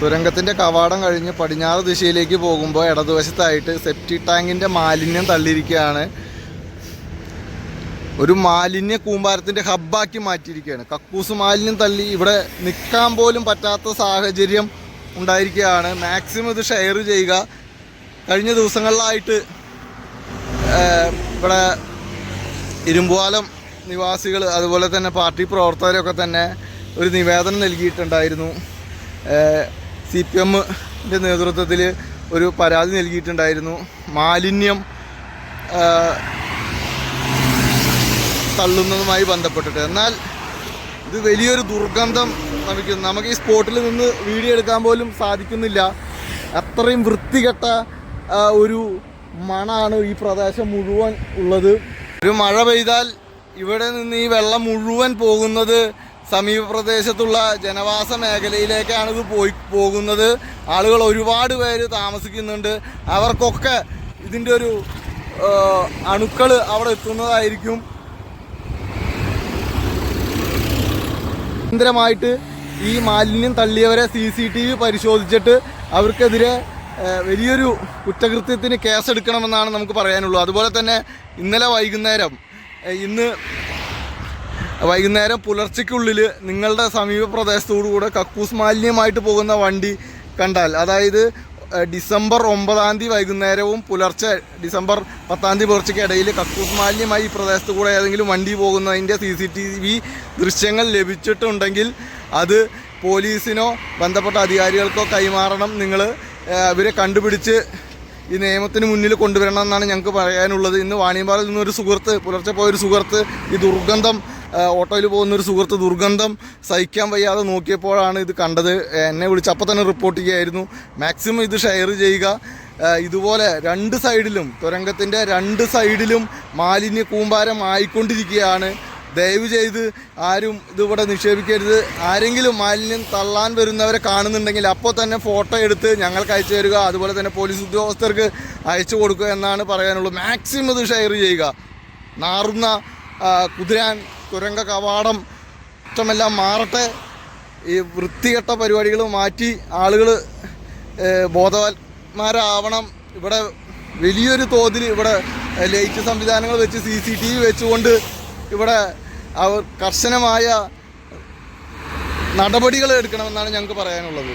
തുരങ്കത്തിന്റെ കവാടം കഴിഞ്ഞ് പടിഞ്ഞാറ് ദിശയിലേക്ക് പോകുമ്പോൾ ഇടതുവശത്തായിട്ട് സെപ്റ്റി ടാങ്കിന്റെ മാലിന്യം തള്ളിയിരിക്കുകയാണ്. ഒരു മാലിന്യ കൂമ്പാരത്തിന്റെ ഹബ്ബാക്കി മാറ്റിയിരിക്കുകയാണ്. കക്കൂസ് മാലിന്യം തള്ളി ഇവിടെ നിൽക്കാൻ പോലും പറ്റാത്ത സാഹചര്യം ഉണ്ടായിരിക്കുകയാണ്. മാക്സിമം ഇത് ഷെയർ ചെയ്യുക. കഴിഞ്ഞ ദിവസങ്ങളിലായിട്ട് ഇവിടെ ഇരുമ്പുവാലം നിവാസികൾ അതുപോലെ തന്നെ പാർട്ടി പ്രവർത്തകരൊക്കെ തന്നെ ഒരു നിവേദനം നൽകിയിട്ടുണ്ടായിരുന്നു. സി പി എമ്മിന്റെ നേതൃത്വത്തിൽ ഒരു പരാതി നൽകിയിട്ടുണ്ടായിരുന്നു. മാലിന്യം തള്ളുന്നതുമായി ബന്ധപ്പെട്ടിട്ട്. എന്നാൽ ഇത് വലിയൊരു ദുർഗന്ധം നമുക്ക് നമുക്ക് ഈ സ്പോട്ടിൽ നിന്ന് വീഡിയോ എടുക്കാൻ പോലും സാധിക്കുന്നില്ല. അത്രയും വൃത്തികെട്ട ഒരു മണാണ് ഈ പ്രദേശം മുഴുവൻ ഉള്ളത്. ഒരു മഴ പെയ്താൽ ഇവിടെ നിന്ന് ഈ വെള്ളം മുഴുവൻ പോകുന്നത് സമീപ പ്രദേശത്തുള്ള ജനവാസ മേഖലയിലേക്കാണ് ഇത് പോയി പോകുന്നത്. ആളുകൾ ഒരുപാട് പേര് താമസിക്കുന്നുണ്ട്. അവർക്കൊക്കെ ഇതിന്റെ ഒരു അണുക്കൾ അവിടെ എത്തുന്നതായിരിക്കും. കേന്ദ്രമായിട്ട് ഈ മാലിന്യം തള്ളിയവരെ സി സി ടി വി പരിശോധിച്ചിട്ട് അവർക്കെതിരെ വലിയൊരു കുറ്റകൃത്യത്തിന് കേസെടുക്കണമെന്നാണ് നമുക്ക് പറയാനുള്ളൂ. അതുപോലെ തന്നെ ഇന്നലെ വൈകുന്നേരം ഇന്ന് വൈകുന്നേരം പുലർച്ചയ്ക്കുള്ളിൽ നിങ്ങളുടെ സമീപ പ്രദേശത്തോടുകൂടെ കക്കൂസ് മാലിന്യമായിട്ട് പോകുന്ന വണ്ടി കണ്ടാൽ അതായത് ഡിസംബർ ഒമ്പതാം തീയതി വൈകുന്നേരവും പുലർച്ചെ ഡിസംബർ പത്താം തീയതി പുലർച്ചയ്ക്ക് ഇടയിൽ കക്കൂസ് മാലിന്യമായി ഈ പ്രദേശത്ത് കൂടെ ഏതെങ്കിലും വണ്ടി പോകുന്നതിന്റെ സി സി ടി വി ദൃശ്യങ്ങൾ ലഭിച്ചിട്ടുണ്ടെങ്കിൽ അത് പോലീസിനോ ബന്ധപ്പെട്ട അധികാരികൾക്കോ കൈമാറണം. നിങ്ങൾ അവരെ കണ്ടുപിടിച്ച് ഈ നിയമത്തിന് മുന്നിൽ കൊണ്ടുവരണം എന്നാണ് ഞങ്ങൾക്ക് പറയാനുള്ളത്. ഇന്ന് വാണിയമ്പാലിൽ നിന്നൊരു സുഹൃത്ത് പുലർച്ചെ പോയൊരു സുഹൃത്ത് ഈ ദുർഗന്ധം ഓട്ടോയിൽ പോകുന്ന ഒരു സുഹൃത്ത് ദുർഗന്ധം സഹിക്കാൻ വയ്യാതെ നോക്കിയപ്പോഴാണ് ഇത് കണ്ടത്. എന്നെ വിളിച്ച് അപ്പോൾ തന്നെ റിപ്പോർട്ട് ചെയ്യുകയായിരുന്നു. മാക്സിമം ഇത് ഷെയർ ചെയ്യുക. ഇതുപോലെ രണ്ട് സൈഡിലും തുരങ്കത്തിന്റെ രണ്ട് സൈഡിലും മാലിന്യ കൂമ്പാരം ആയിക്കൊണ്ടിരിക്കുകയാണ്. ദയവ് ചെയ്ത് ആരും ഇതിവിടെ നിക്ഷേപിക്കരുത്. ആരെങ്കിലും മാലിന്യം തള്ളാൻ വരുന്നവരെ കാണുന്നുണ്ടെങ്കിൽ അപ്പോൾ തന്നെ ഫോട്ടോ എടുത്ത് ഞങ്ങൾക്ക് അയച്ചു തരിക. അതുപോലെ തന്നെ പോലീസ് ഉദ്യോഗസ്ഥർക്ക് അയച്ചു കൊടുക്കുക എന്നാണ് പറയാനുള്ളത്. മാക്സിമം ഇത് ഷെയർ ചെയ്യുക. നാറുന്ന കുതിരാൻ തുരങ്ക കവാടം ഇഷ്ടമെല്ലാം മാറട്ടെ. ഈ വൃത്തികെട്ട പരിപാടികൾ മാറ്റി ആളുകൾ ബോധവാന്മാരാവണം. ഇവിടെ വലിയൊരു തോതിൽ ഇവിടെ ലൈറ്റ് സംവിധാനങ്ങൾ വെച്ച് സി സി ടി വി വെച്ചുകൊണ്ട് ഇവിടെ അവർ കർശനമായ നടപടികൾ എടുക്കണമെന്നാണ് ഞങ്ങൾക്ക് പറയാനുള്ളത്.